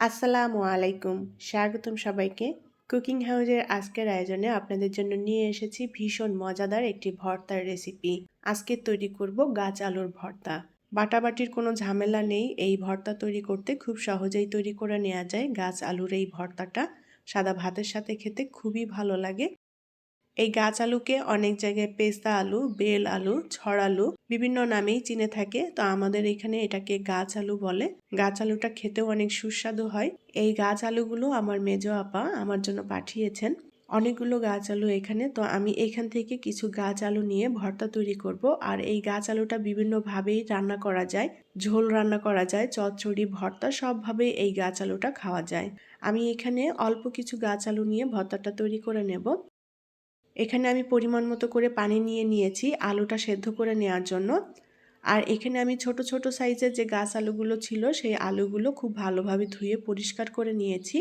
আসসালামু আলাইকুম। স্বাগতম সবাইকে। কুকিং হাউজের আজকের আয়োজনে আপনাদের জন্য নিয়ে এসেছি ভীষণ মজাদার একটি ভর্তার রেসিপি। আজকে তৈরি করব গাছ আলুর ভর্তা। বাটাবাটির কোনো ঝামেলা নেই, এই ভর্তা তৈরি করতে খুব সহজেই তৈরি করে নেওয়া যায় গাছ আলুর এই ভর্তাটা। সাদা ভাতের সাথে খেতে খুবই ভালো লাগে। এই গাছ আলুকে অনেক জায়গায় পেস্তা আলু, বেল আলু, ছড় আলু বিভিন্ন নামেই চিনে থাকে। তো আমাদের এখানে এটাকে গাছ আলু বলে। গাছ আলুটা খেতেও অনেক সুস্বাদু হয়। এই গাছ আলুগুলো আমার মেজ আপা আমার জন্য পাঠিয়েছেন। অনেকগুলো গাছ আলু এখানে। তো আমি এখান থেকে কিছু গাছ আলু নিয়ে ভর্তা তৈরি করব। আর এই গাছ আলুটা বিভিন্নভাবেই রান্না করা যায়। ঝোল রান্না করা যায়, চচ্চড়ি, ভর্তা সবভাবেই এই গাছ আলুটা খাওয়া যায়। আমি এখানে অল্প কিছু গাছ আলু নিয়ে ভর্তাটা তৈরি করে নেব। এখানে আমি পরিমাণ মতো করে পানি নিয়ে নিয়েছি আলুটা সেদ্ধ করে নেওয়ার জন্য। আর এখানে আমি ছোট ছোট সাইজের যে গাছ আলুগুলো ছিল সেই আলুগুলো খুব ভালোভাবে ধুয়ে পরিষ্কার করে নিয়েছি।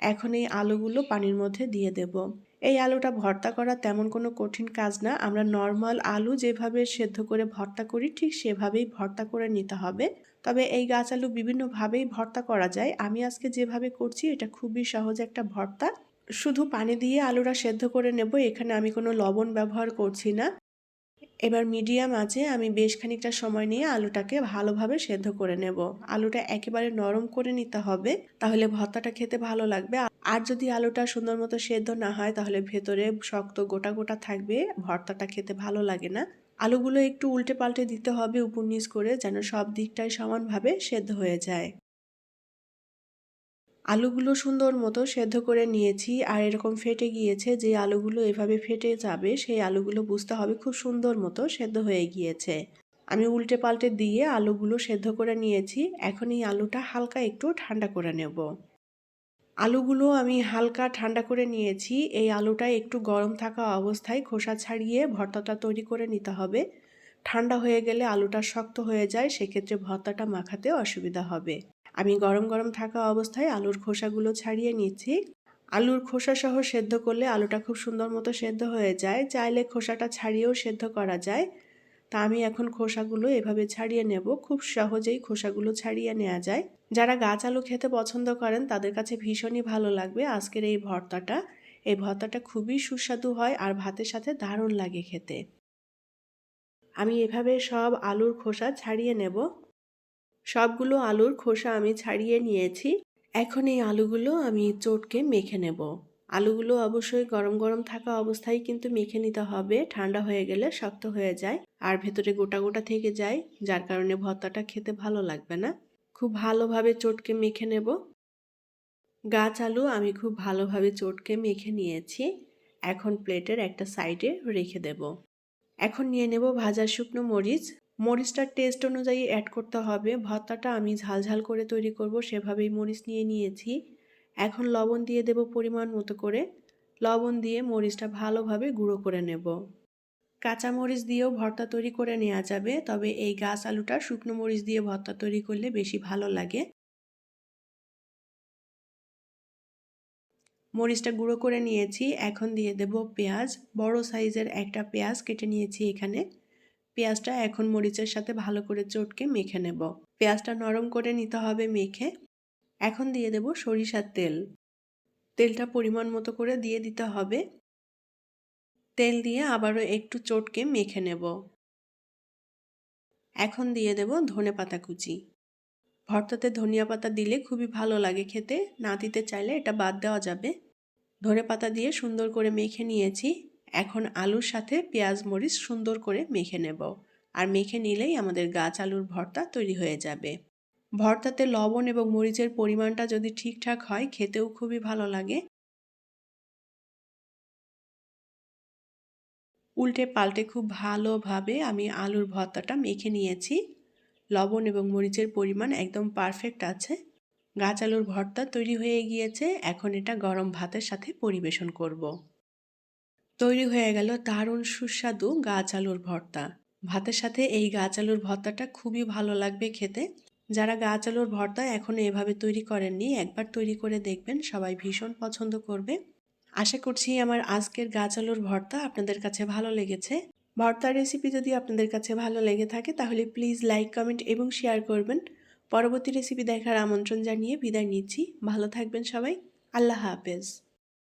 এখন এই আলুগুলো পানির মধ্যে দিয়ে দেব। এই আলুটা ভর্তা করা তেমন কোনো কঠিন কাজ না। আমরা নর্মাল আলু যেভাবে সেদ্ধ করে ভর্তা করি ঠিক সেভাবেই ভর্তা করে নিতে হবে। তবে এই গাছ আলু বিভিন্নভাবেই ভর্তা করা যায়। আমি আজকে যেভাবে করছি এটা খুবই সহজ একটা ভর্তা। শুধু পানি দিয়ে আলুটা সেদ্ধ করে নেব, এখানে আমি কোনো লবণ ব্যবহার করছি না। এবার মিডিয়াম আছে আমি বেশ খানিকটা সময় নিয়ে আলুটাকে ভালোভাবে সেদ্ধ করে নেব। আলুটা একেবারে নরম করে নিতে হবে, তাহলে ভর্তাটা খেতে ভালো লাগবে। আর যদি আলুটা সুন্দর মতো সেদ্ধ না হয়, তাহলে ভেতরে শক্ত গোটা গোটা থাকবে, ভর্তাটা খেতে ভালো লাগে না। আলুগুলো একটু উল্টে পাল্টে দিতে হবে উপর নিচ করে, যেন সব দিকটাই সমানভাবে সেদ্ধ হয়ে যায়। আলুগুলো সুন্দর মতো সেদ্ধ করে নিয়েছি আর এরকম ফেটে গিয়েছে যে আলুগুলো এভাবে ফেটে যাবে, সেই আলুগুলো বুঝতে হবে খুব সুন্দর মতো সেদ্ধ হয়ে গিয়েছে। আমি উল্টে পাল্টে দিয়ে আলুগুলো সেদ্ধ করে নিয়েছি, এখন এই আলুটা হালকা একটু ঠান্ডা করে নেব। আলুগুলো আমি হালকা ঠান্ডা করে নিয়েছি, এই আলুটা একটু গরম থাকা অবস্থায় খোসা ছাড়িয়ে ভর্তাটা তৈরি করে নিতে হবে। ঠান্ডা হয়ে গেলে আলুটা শক্ত হয়ে যায়, সেক্ষেত্রে ভর্তাটা মাখাতে অসুবিধা হবে। আমি গরম গরম থাকা অবস্থায় আলুর খোসাগুলো ছাড়িয়ে নিচ্ছি। আলুর খোসা সহ সেদ্ধ করলে আলুটা খুব সুন্দর মতো সেদ্ধ হয়ে যায়। চাইলে খোসাটা ছাড়িয়েও সেদ্ধ করা যায়। তা আমি এখন খোসাগুলো এভাবে ছাড়িয়ে নেব। খুব সহজেই খোসাগুলো ছাড়িয়ে নেওয়া যায়। যারা গাছ আলু খেতে পছন্দ করেন, তাদের কাছে ভীষণই ভালো লাগবে আজকের এই ভর্তাটা। এই ভর্তাটা খুবই সুস্বাদু হয় আর ভাতের সাথে দারুণ লাগে খেতে। আমি এভাবে সব আলুর খোসা ছাড়িয়ে নেব। সবগুলো আলুর খোসা আমি ছাড়িয়ে নিয়েছি। এখন এই আলুগুলো আমি চটকে মেখে নেব। আলুগুলো অবশ্যই গরম গরম থাকা অবস্থায় কিন্তু মেখে নিতে হবে। ঠান্ডা হয়ে গেলে শক্ত হয়ে যায় আর ভেতরে গোটা গোটা থেকে যায়, যার কারণে ভর্তাটা খেতে ভালো লাগবে না। খুব ভালোভাবে চটকে মেখে নেব। গাছ আলু আমি খুব ভালোভাবে চটকে মেখে নিয়েছি। এখন প্লেটের একটা সাইডে রেখে দেব। এখন নিয়ে নেব ভাজা শুকনো মরিচ। মরিচটার টেস্ট অনুযায়ী অ্যাড করতে হবে। ভর্তাটা আমি ঝালঝাল করে তৈরি করব, সেভাবেই মরিচ নিয়ে নিয়েছি। এখন লবণ দিয়ে দেব পরিমাণ মতো করে। লবণ দিয়ে মরিচটা ভালোভাবে গুঁড়ো করে নেব। কাঁচা মরিচ দিয়েও ভর্তা তৈরি করে নেওয়া যাবে, তবে এই গাছ আলুটা শুকনো মরিচ দিয়ে ভর্তা তৈরি করলে বেশি ভালো লাগে। মরিচটা গুঁড়ো করে নিয়েছি। এখন দিয়ে দেব পেঁয়াজ। বড় সাইজের একটা পেঁয়াজ কেটে নিয়েছি এখানে। পেঁয়াজটা এখন মরিচের সাথে ভালো করে চটকে মেখে নেব। পেঁয়াজটা নরম করে নিতে হবে মেখে। এখন দিয়ে দেব সরিষার তেল। তেলটা পরিমাণ মতো করে দিয়ে দিতে হবে। তেল দিয়ে আবারও একটু চটকে মেখে নেব। এখন দিয়ে দেব ধনে পাতা কুচি। ভর্তাতে ধনিয়া পাতা দিলে খুবই ভালো লাগে খেতে। না দিতে চাইলে এটা বাদ দেওয়া যাবে। ধনে পাতা দিয়ে সুন্দর করে মেখে নিয়েছি। এখন আলুর সাথে পেঁয়াজ মরিচ সুন্দর করে মেখে নেব। আর মেখে নিলেই আমাদের গাছ আলুর ভর্তা তৈরি হয়ে যাবে। ভর্তাতে লবণ এবং মরিচের পরিমাণটা যদি ঠিকঠাক হয়, খেতেও খুবই ভালো লাগে। উল্টে পাল্টে খুব ভালোভাবে আমি আলুর ভর্তাটা মেখে নিয়েছি। লবণ এবং মরিচের পরিমাণ একদম পারফেক্ট আছে। গাছ আলুর ভর্তা তৈরি হয়ে গিয়েছে। এখন এটা গরম ভাতের সাথে পরিবেশন করব। তৈরি হয়ে গেল দারুণ সুস্বাদু গাছ আলুর ভর্তা। ভাতের সাথে এই গাছ আলুর ভর্তাটা খুবই ভালো লাগবে খেতে। যারা গাছ আলুর ভর্তা এখনও এভাবে তৈরি করেননি, একবার তৈরি করে দেখবেন, সবাই ভীষণ পছন্দ করবে। আশা করছি আমার আজকের গাছ আলুর ভর্তা আপনাদের কাছে ভালো লেগেছে। ভর্তার রেসিপি যদি আপনাদের কাছে ভালো লেগে থাকে, তাহলে প্লিজ লাইক কমেন্ট এবং শেয়ার করবেন। পরবর্তী রেসিপি দেখার আমন্ত্রণ জানিয়ে বিদায় নিচ্ছি। ভালো থাকবেন সবাই। আল্লাহ হাফেজ।